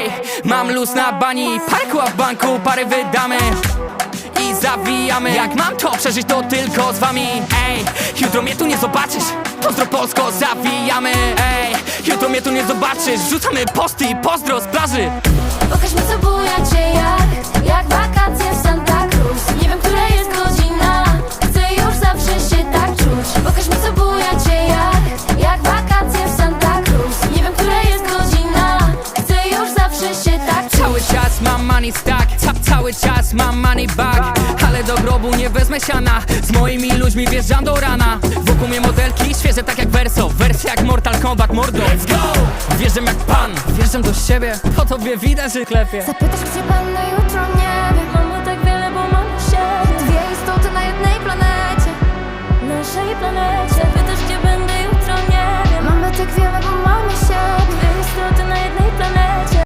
Ej, mam luz na bani Parku, a w banku pary wydamy i zawijamy. Jak mam to przeżyć to tylko z wami. Ej, jutro mnie tu nie zobaczysz Pozdro Polsko, zawijamy. Ej, jutro mnie tu nie zobaczysz Wrzucamy posty i pozdro z plaży. Pokaż mi co bujacie jak Jak wakacje w Santa Cruz. Nie wiem, która jest godzina Chcę już zawsze się tak czuć. Pokaż mi co bujacie jak mam money stack. Ca Cały czas mam money bag. Ale do grobu nie wezmę siana. Z moimi ludźmi wjeżdżam do rana. Wokół mnie modelki świeże tak jak Verso. Wersja jak Mortal Kombat mordo. Let's go! Wjeżdżam jak pan. Wjeżdżam do siebie. Po tobie widać, że klepie. Zapytasz, gdzie będę jutro,